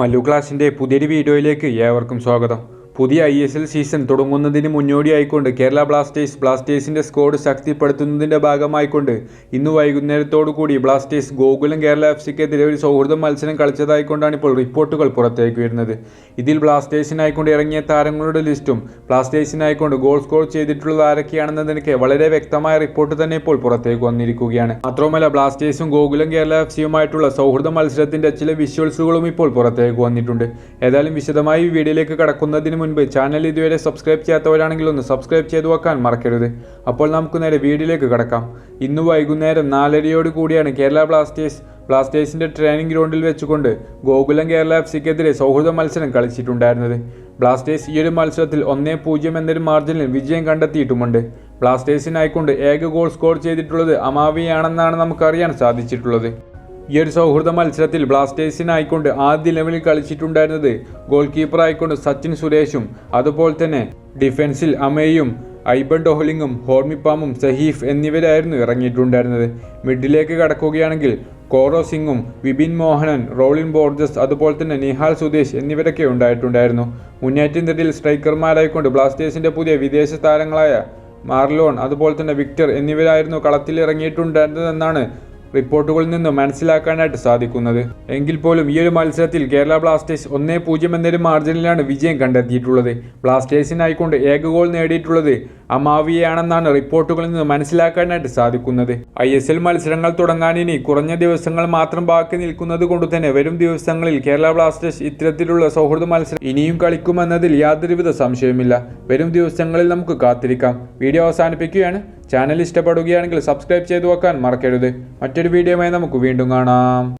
മല്ലു ക്ലാസിന്റെ പുതിയൊരു വീഡിയോയിലേക്ക് ഏവർക്കും സ്വാഗതം. പുതിയ ഐ എസ് എൽ സീസൺ തുടങ്ങുന്നതിന് മുന്നോടിയായിക്കൊണ്ട് കേരള ബ്ലാസ്റ്റേഴ്സ് ബ്ലാസ്റ്റേഴ്സിന്റെ സ്ക്വാഡ് ശക്തിപ്പെടുത്തുന്നതിന്റെ ഭാഗമായിക്കൊണ്ട് ഇന്ന് വൈകുന്നേരത്തോടു കൂടി ബ്ലാസ്റ്റേഴ്സ് ഗോകുലം കേരള എഫ് സിക്കെതിരെ ഒരു സൗഹൃദ മത്സരം കളിച്ചതായിക്കൊണ്ടാണ് ഇപ്പോൾ റിപ്പോർട്ടുകൾ പുറത്തേക്ക് വരുന്നത്. ഇതിൽ ബ്ലാസ്റ്റേഴ്സിനായിക്കൊണ്ട് ഇറങ്ങിയ താരങ്ങളുടെ ലിസ്റ്റും ബ്ലാസ്റ്റേഴ്സിനായിക്കൊണ്ട് ഗോൾ സ്കോർ ചെയ്തിട്ടുള്ളത് ആരൊക്കെയാണെന്നതിനൊക്കെ വളരെ വ്യക്തമായ റിപ്പോർട്ട് തന്നെ ഇപ്പോൾ പുറത്തേക്ക് വന്നിരിക്കുകയാണ്. മാത്രവുമല്ല ബ്ലാസ്റ്റേഴ്സും ഗോകുലം കേരള എഫ് സിയുമായിട്ടുള്ള സൗഹൃദ മത്സരത്തിന്റെ ചില വിഷ്വൽസുകളും ഇപ്പോൾ പുറത്തേക്ക് വന്നിട്ടുണ്ട്. ഏതായാലും വിശദമായി വീഡിയോയിലേക്ക് കടക്കുന്നതിന് മുൻപ് ചാനൽ ഇതുവരെ സബ്സ്ക്രൈബ് ചെയ്യാത്തവരാണെങ്കിൽ ഒന്ന് സബ്സ്ക്രൈബ് ചെയ്തു വെക്കാൻ മറക്കരുത്. അപ്പോൾ നമുക്ക് നേരെ വീഡിയോയിലേക്ക് കടക്കാം. ഇന്ന് വൈകുന്നേരം നാലരയോട് കൂടിയാണ് കേരള ബ്ലാസ്റ്റേഴ്സ് ബ്ലാസ്റ്റേഴ്സിന്റെ ട്രെയിനിങ് ഗ്രൗണ്ടിൽ വെച്ചുകൊണ്ട് ഗോകുലം കേരള എഫ് സിക്കെതിരെ സൗഹൃദ മത്സരം കളിച്ചിട്ടുണ്ടായിരുന്നത്. ബ്ലാസ്റ്റേഴ്സ് ഈ ഒരു മത്സരത്തിൽ ഒന്നേ പൂജ്യം എന്നൊരു മാർജിനിൽ വിജയം കണ്ടെത്തിയിട്ടുമുണ്ട്. ബ്ലാസ്റ്റേഴ്സിനായിക്കൊണ്ട് ഏക ഗോൾ സ്കോർ ചെയ്തിട്ടുള്ളത് അമാവിയാണെന്നാണ് നമുക്കറിയാൻ സാധിച്ചിട്ടുള്ളത്. ഈ ഒരു സൗഹൃദ മത്സരത്തിൽ ബ്ലാസ്റ്റേഴ്സിനായിക്കൊണ്ട് ആദ്യ ലെവലിൽ കളിച്ചിട്ടുണ്ടായിരുന്നത് ഗോൾ കീപ്പർ ആയിക്കൊണ്ട് സച്ചിൻ സുരേഷും അതുപോലെ തന്നെ ഡിഫൻസിൽ അമേയും ഐബൺ ഡോഹ്ലിങ്ങും ഹോർമിപ്പാമും സഹീഫ് എന്നിവരായിരുന്നു ഇറങ്ങിയിട്ടുണ്ടായിരുന്നത്. മിഡിലേക്ക് കടക്കുകയാണെങ്കിൽ കോറോ സിംഗും വിപിൻ മോഹനൻ റോളിൻ ബോർജസ് അതുപോലെ തന്നെ നിഹാൽ സുദേശ് എന്നിവരൊക്കെ ഉണ്ടായിട്ടുണ്ടായിരുന്നു. മുന്നേറ്റ നിരയിൽ സ്ട്രൈക്കർമാരായിക്കൊണ്ട് ബ്ലാസ്റ്റേഴ്സിന്റെ പുതിയ വിദേശ താരങ്ങളായ മാർലോൺ അതുപോലെ തന്നെ വിക്ടർ എന്നിവരായിരുന്നു കളത്തിൽ ഇറങ്ങിയിട്ടുണ്ടായിരുന്നതെന്നാണ് റിപ്പോർട്ടുകളിൽ നിന്നും മനസ്സിലാക്കാനായിട്ട് സാധിക്കുന്നത്. എങ്കിൽ പോലും ഈ ഒരു മത്സരത്തിൽ കേരള ബ്ലാസ്റ്റേഴ്സ് ഒന്നേ പൂജ്യം എന്നൊരു മാർജിനിലാണ് വിജയം കണ്ടെത്തിയിട്ടുള്ളത്. ബ്ലാസ്റ്റേഴ്സിനായിക്കൊണ്ട് ഏക ഗോൾ നേടിയിട്ടുള്ളത് അമാവിയാണെന്നാണ് റിപ്പോർട്ടുകളിൽ നിന്ന് മനസ്സിലാക്കാനായിട്ട് സാധിക്കുന്നത്. ഐ എസ് എൽ മത്സരങ്ങൾ തുടങ്ങാൻ ഇനി കുറഞ്ഞ ദിവസങ്ങൾ മാത്രം ബാക്കി നിൽക്കുന്നത് കൊണ്ട് തന്നെ വരും ദിവസങ്ങളിൽ കേരള ബ്ലാസ്റ്റേഴ്സ് ഇത്തരത്തിലുള്ള സൗഹൃദ മത്സരം ഇനിയും കളിക്കുമെന്നതിൽ യാതൊരുവിധ സംശയമില്ല വരും ദിവസങ്ങളിൽ നമുക്ക് കാത്തിരിക്കാം. വീഡിയോ അവസാനിപ്പിക്കുകയാണ്. ചാനൽ ഇഷ്ടപ്പെടുകയാണെങ്കിൽ സബ്സ്ക്രൈബ് ചെയ്തു വെക്കാൻ മറക്കരുത്. മറ്റൊരു വീഡിയോയുമായി നമുക്ക് വീണ്ടും കാണാം.